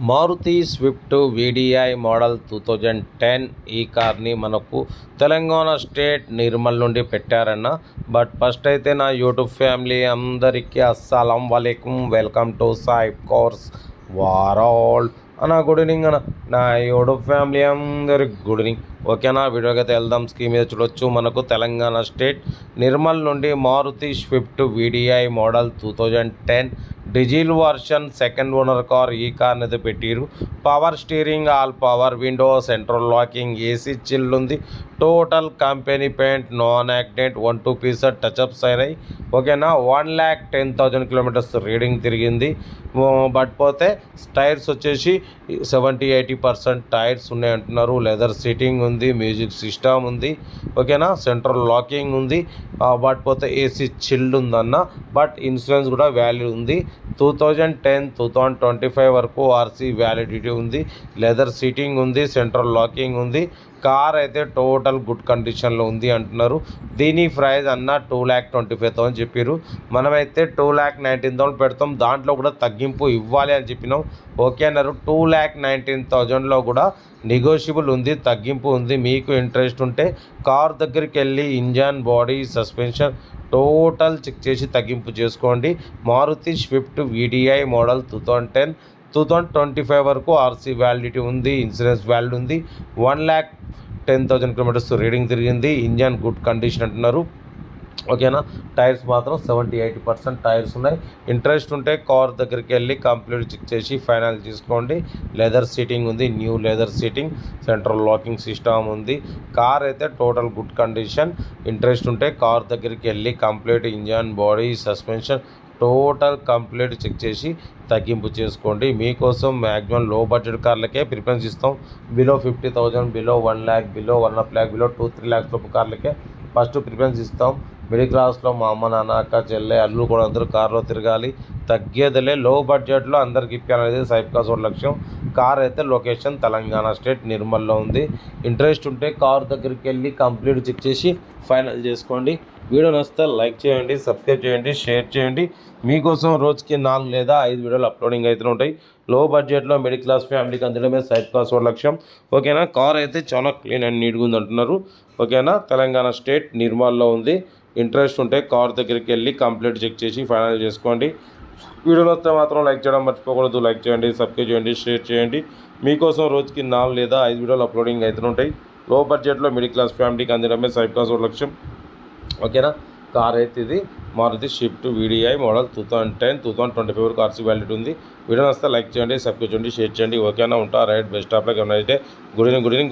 Maruti Swift VDI model two thousand ten ఈ కార్ని మనకు తెలంగాణ స్టేట్ నిర్మల్ నుండి పెట్టారన్న. బట్ ఫస్ట్ అయితే నా యూట్యూబ్ ఫ్యామిలీ అందరికీ అస్సలం వలైకుం వెల్కమ్ టు సాయిబ్ కోర్స్ వారాల్ అన్న గుడ్ ఈవినింగ్ అన్న. నా యూట్యూబ్ ఫ్యామిలీ అందరికి గుడ్ ఈవినింగ్ ఓకేనా వీడియోకి అయితే వెళ్దాం. స్కీమ్ మీద చూడొచ్చు. మనకు తెలంగాణ స్టేట్ నిర్మల్ నుండి Maruti Swift VDI model two thousand ten diesel version second owner car ఈ కార్ అనేది పెట్టిరు. Power steering all power window central locking AC chill ఉంది total company paint non accident one two piece touchups అయినాయి. ఓకేనా one lakh ten thousand kilometres reading తిరిగింది. But పోతే tyres వచ్చేసి seventy eighty percent tyres ఉన్నాయి అంటున్నారు. లెదర్ సీటింగ్ ఉంది music system ఉంది ఓకేనా? సెంట్రల్ లాకింగ్ ఉంది బట్ పోతే ఏసీ చిల్డ్ ఉందన్న బట్ ఇన్సూరెన్స్ కూడా వ్యాలిడ్ ఉంది. Two thousand ten two thousand twenty five వరకు ఆర్సీ వ్యాలిడిటీ ఉంది. లెదర్ సీటింగ్ ఉంది సెంట్రల్ లాకింగ్ ఉంది. కార్ అయితే టోటల్ గుడ్ కండిషన్లో ఉంది అంటున్నారు. దీని ప్రైస్ అన్న two lakh twenty five thousand చెప్పారు మనమైతే టూ ల్యాక్ నైన్టీన్ థౌసండ్ పెడతాం. దాంట్లో కూడా తగ్గింపు ఇవ్వాలి అని చెప్పినాం. ఓకే అన్నారు. టూ ల్యాక్ నైన్టీన్ థౌజండ్లో కూడా నెగోషియబుల్ ఉంది తగ్గింపు ఉంది. మీకు ఇంట్రెస్ట్ ఉంటే కార్ దగ్గరికి వెళ్ళి engine body suspension total check చేసి తగ్గింపు చేసుకోండి. Maruti Swift VDI model two thousand ten two thousand twenty five వరకు ఆర్సీ వ్యాలిడిటీ ఉంది ఇన్సూరెన్స్ వ్యాలిడ్ ఉంది. One lakh ten thousand kilometres reading తిరిగింది. ఇంజన్ గుడ్ కండిషన్ అంటున్నారు. ఓకేనా? టైర్స్ మాత్రం సెవెంటీ ఎయిటీ పర్సెంట్ టైర్స్ ఉన్నాయి. ఇంట్రెస్ట్ ఉంటే కార్ దగ్గరికి వెళ్ళి కంప్లీట్ చెక్ చేసి ఫైనల్ తీసుకోండి. లెదర్ సీటింగ్ ఉంది new leather seating central locking system ఉంది. కార్ అయితే టోటల్ గుడ్ కండిషన్. ఇంట్రెస్ట్ ఉంటే కార్ దగ్గరికి వెళ్ళి complete engine body suspension total complete check చేసి తగ్గింపు చేసుకోండి. మీకోసం మ్యాక్సిమం లో బడ్జెట్ కార్లకే ప్రిఫరెన్స్ ఇస్తాం. Below fifty thousand below one lakh below one half lakh below two three lakhs లోపు కార్లకే ఫస్ట్ ప్రిఫరెన్స్ ఇస్తాం. మిడిల్ క్లాస్లో మా అమ్మ నాన్న అక్క చెల్లె అల్లు కూడా అందరూ కారులో తిరగాలి. తగ్గేదిలే లో బడ్జెట్లో అందరికి ఇప్పాలనేది సైప్ కాస్ లక్ష్యం. కార్ అయితే లొకేషన్ తెలంగాణ స్టేట్ నిర్మల్లో ఉంది. ఇంట్రెస్ట్ ఉంటే కార్ దగ్గరికి వెళ్ళి కంప్లీట్ చెక్ చేసి ఫైనల్ చేసుకోండి. వీడియో నచ్చితే లైక్ చేయండి సబ్స్క్రైబ్ చేయండి షేర్ చేయండి. మీకోసం రోజుకి నాలుగు లేదా ఐదు వీడియోలు అప్లోడింగ్ అయితే ఉంటాయి. లో బడ్జెట్లో మిడిల్ క్లాస్ ఫ్యామిలీకి అందడమే సైడ్ కాస్ ఒక లక్ష్యం. ఓకేనా? కార్ అయితే చాలా క్లీన్ అండ్ నీట్గా ఉంది అంటున్నారు ఓకేనా? తెలంగాణ స్టేట్ నిర్మల్లో ఉంది. ఇంట్రెస్ట్ ఉంటే కార్ దగ్గరికి వెళ్ళి కంప్లీట్ చెక్ చేసి ఫైనల్ చేసుకోండి. వీడియోలు వస్తే మాత్రం లైక్ చేయడం మర్చిపోకూడదు. లైక్ చేయండి సబ్స్క్రైబ్ చేయండి షేర్ చేయండి. మీకోసం రోజుకి నాలుగు లేదా ఐదు వీడియోలు అప్లోడింగ్ అయితే ఉంటాయి. లో బడ్జెట్లో మిడిల్ క్లాస్ ఫ్యామిలీకి అందడమే సైడ్ క్లాస్ ఒక లక్ష్యం. ఓకేనా? కార్ అయితే ఇది. Maruti Swift VDI model two thousand ten two thousand twenty five వరకు ఆర్సీ వ్యాలిడ్ ఉంది. వీడియో వస్తే లైక్ చేయండి సబ్స్క్రైబ్ చేయండి షేర్ చేయండి. ఓకేనా? ఉంటా రైట్ బెస్ట్ ఆఫ్ లైక్. ఏమైనా అయితే గుడ్ ఈవినింగ్ గుడ్ ఈవినింగ్.